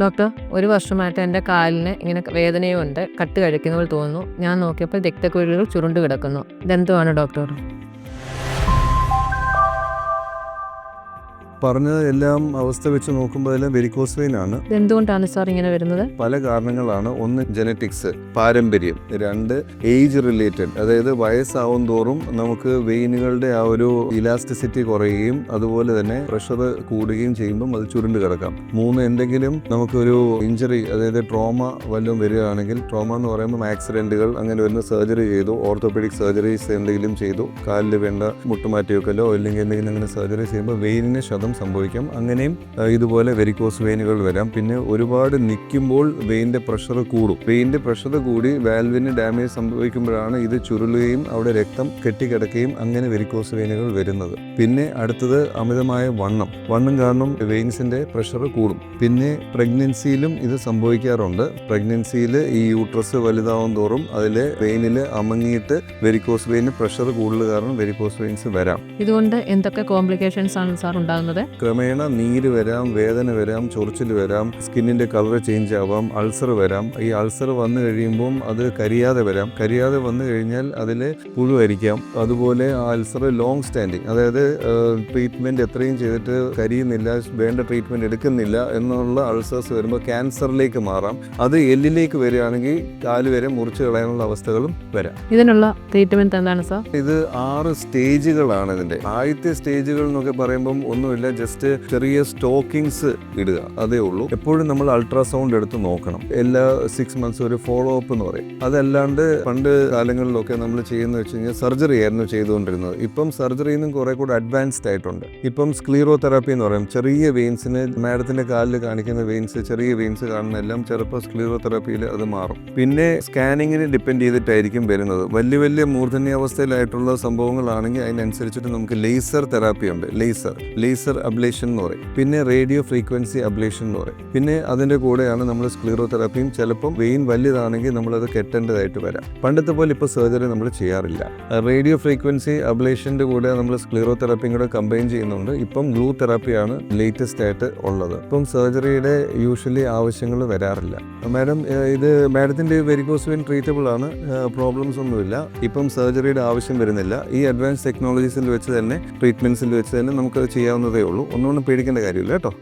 Doctor ഒരു വർഷമായിട്ട് എന്റെ കാലിന് ഇങ്ങനെ വേദനയുമുണ്ട് കട്ട് കഴിക്കുന്ന പോലെ തോന്നുന്നു. ഞാൻ നോക്കിയപ്പോൾ രക്തക്കുഴലുകൾ ചുരുണ്ട് കിടക്കുന്നു. ഇതെന്തുവാണ് ഡോക്ടർ? പറഞ്ഞത് എല്ലാം അവസ്ഥ വെച്ച് നോക്കുമ്പോൾ എല്ലാം വെരിക്കോസ് വെയിൻ ആണ്. എന്തുകൊണ്ടാണ് സാർ ഇങ്ങനെ വരുന്നത്? പല കാരണങ്ങളാണ്. ഒന്ന് ജനറ്റിക്സ് പാരമ്പര്യം. രണ്ട് ഏജ് റിലേറ്റഡ് അതായത് വയസ്സാവും തോറും നമുക്ക് വെയിനുകളുടെ ആ ഒരു ഇലാസ്റ്റിസിറ്റി കുറയുകയും അതുപോലെ തന്നെ പ്രഷർ കൂടുകയും ചെയ്യുമ്പോൾ അത് ചുരുണ്ട് കിടക്കാം. മൂന്ന് എന്തെങ്കിലും നമുക്കൊരു ഇഞ്ചറി അതായത് ട്രോമ വല്ലതും വരികയാണെങ്കിൽ ട്രോമ എന്ന് പറയുമ്പോൾ ആക്സിഡന്റുകൾ അങ്ങനെ വരുന്ന സർജറി ചെയ്തു ഓർത്തോപെഡിക് സർജറീസ് എന്തെങ്കിലും ചെയ്തു കാലിൽ വേണ്ട മുട്ടുമാറ്റി വെക്കലോ അല്ലെങ്കിൽ എന്തെങ്കിലും അങ്ങനെ സർജറി ചെയ്യുമ്പോൾ വെയിനിന് ക്ഷതം സംഭവിക്കാം. അങ്ങനെയും ഇതുപോലെ വെരിക്കോസ് വെയിനുകൾ വരാം. പിന്നെ ഒരുപാട് നിൽക്കുമ്പോൾ വെയിന്റെ പ്രഷർ കൂടും. വെയിന്റെ പ്രഷർ കൂടി വാൽവിന് ഡാമേജ് സംഭവിക്കുമ്പോഴാണ് ഇത് ചുരുളുകയും അവിടെ രക്തം കെട്ടിക്കിടക്കുകയും അങ്ങനെ വെരിക്കോസ് വെയിനുകൾ വരുന്നത്. പിന്നെ അടുത്തത് അമിതമായ വണ്ണം. വണ്ണം കാരണം വെയിൻസിന്റെ പ്രഷർ കൂടും. പിന്നെ പ്രഗ്നൻസിയിലും ഇത് സംഭവിക്കാറുണ്ട്. പ്രഗ്നൻസിയിൽ ഈ യൂട്രസ് വലുതാവും തോറും അതിലെ വെയിനിൽ അമങ്ങിയിട്ട് വെരിക്കോസ് വെയിന് പ്രഷർ കൂടുതൽ കാരണം വെരിക്കോസ് വെയിൻസ് വരാം. ഇതുകൊണ്ട് എന്തൊക്കെ കോംപ്ലിക്കേഷൻസ് ആണ് സാർ ഉണ്ടാകുന്നത്? ക്രമേണ നീര് വരാം വേദന വരാം ചൊറിച്ചിൽ വരാം സ്കിന്നിന്റെ കളർ ചേഞ്ച് ആവാം അൾസർ വരാം. ഈ അൾസർ വന്നു കഴിയുമ്പോൾ അത് കരിയാതെ വരാം. കരിയാതെ വന്നു കഴിഞ്ഞാൽ അതിൽ പുഴുവരിക്കാം അതുപോലെ ആ അൾസർ ലോങ് സ്റ്റാൻഡിങ് അതായത് ട്രീറ്റ്മെന്റ് എത്രയും ചെയ്തിട്ട് കരിയുന്നില്ല വേണ്ട ട്രീറ്റ്മെന്റ് എടുക്കുന്നില്ല എന്നുള്ള അൾസേഴ്സ് വരുമ്പോൾ ക്യാൻസറിലേക്ക് മാറാം. അത് എല്ലിലേക്ക് വരികയാണെങ്കിൽ കാൽ വരെ മുറിച്ച് കളയാനുള്ള അവസ്ഥകളും വരാം. ഇതിനുള്ള ട്രീറ്റ്മെന്റ് എന്താണ് സാർ ഇത് ആറ് സ്റ്റേജുകളാണ് ഇതിന്റെ. ആദ്യത്തെ സ്റ്റേജുകൾ എന്നൊക്കെ പറയുമ്പം ഒന്നുമില്ല ജസ്റ്റ് ചെറിയ സ്റ്റോക്കിങ്സ് ഇടുക. അതേ ഉള്ളൂ. എപ്പോഴും നമ്മൾ അൾട്രാസൗണ്ട് എടുത്ത് നോക്കണം. എല്ലാ സിക്സ് മന്ത്സ് ഒരു ഫോളോ അപ്പ് എന്ന് പറയും. അതല്ലാണ്ട് പണ്ട് കാലങ്ങളിലൊക്കെ നമ്മൾ ചെയ്യുന്ന വെച്ച് കഴിഞ്ഞാൽ സർജറി ആയിരുന്നു ചെയ്തുകൊണ്ടിരുന്നത്. ഇപ്പം സർജറിയിൽ നിന്നും കുറെ കൂടെ അഡ്വാൻസ്ഡ് ആയിട്ടുണ്ട്. ഇപ്പം സ്ക്ലീറോ തെറാപ്പി എന്ന് പറയും. ചെറിയ വെയിൻസിന് മാഡത്തിന്റെ കാലിൽ കാണിക്കുന്ന വെയിൻസ് ചെറിയ വെയിൻസ് കാണുന്ന എല്ലാം ചിലപ്പോൾ സ്ക്ലീറോ തെറാപ്പിയിൽ അത് മാറും. പിന്നെ സ്കാനിങ്ങിന് ഡിപ്പെൻഡ് ചെയ്തിട്ടായിരിക്കും വരുന്നത്. വലിയ വലിയ മൂർധന്യാവസ്ഥയിലായിട്ടുള്ള സംഭവങ്ങളാണെങ്കിൽ അതിനനുസരിച്ചിട്ട് നമുക്ക് ലേസർ തെറാപ്പി ഉണ്ട്. ലേസർ ലേസർ അബ്ലേഷൻ എന്ന് പറയും. പിന്നെ റേഡിയോ ഫ്രീക്വൻസി അബ്ലേഷൻ എന്ന് പറയും. പിന്നെ അതിന്റെ കൂടെയാണ് നമ്മൾ സ്ക്ലീറോ തെറാപ്പിയും ചിലപ്പം വെയിൻ വലുതാണെങ്കിൽ നമ്മളത് കെട്ടേണ്ടതായിട്ട് വരാം. പണ്ടത്തെ പോലെ ഇപ്പോൾ സർജറി നമ്മൾ ചെയ്യാറില്ല. റേഡിയോ ഫ്രീക്വൻസി അബ്ലേഷന്റെ കൂടെ നമ്മൾ സ്ക്ലീറോ തെറാപ്പിയും കൂടെ കമ്പൈൻ ചെയ്യുന്നുണ്ട്. ഇപ്പം ഗ്ലൂ തെറാപ്പിയാണ് ലേറ്റസ്റ്റ് ആയിട്ട് ഉള്ളത്. ഇപ്പം സർജറിയുടെ യൂഷ്വലി ആവശ്യങ്ങൾ വരാറില്ല. മാഡം ഇത് മാഡത്തിന്റെ വെരിക്കോസ് വെയിൻ ട്രീറ്റബിൾ ആണ് പ്രോബ്ലംസ് ഒന്നുമില്ല. ഇപ്പം സർജറിയുടെ ആവശ്യം വരുന്നില്ല. ഈ അഡ്വാൻസ് ടെക്നോളജീസിൽ വെച്ച് തന്നെ ട്രീറ്റ്മെന്റ്സിൽ വെച്ച് തന്നെ നമുക്കത് ചെയ്യാവുന്നതേ ഉള്ളൂ. ഒന്നുകൊണ്ടും പേടിക്കേണ്ട കാര്യമില്ല കേട്ടോ.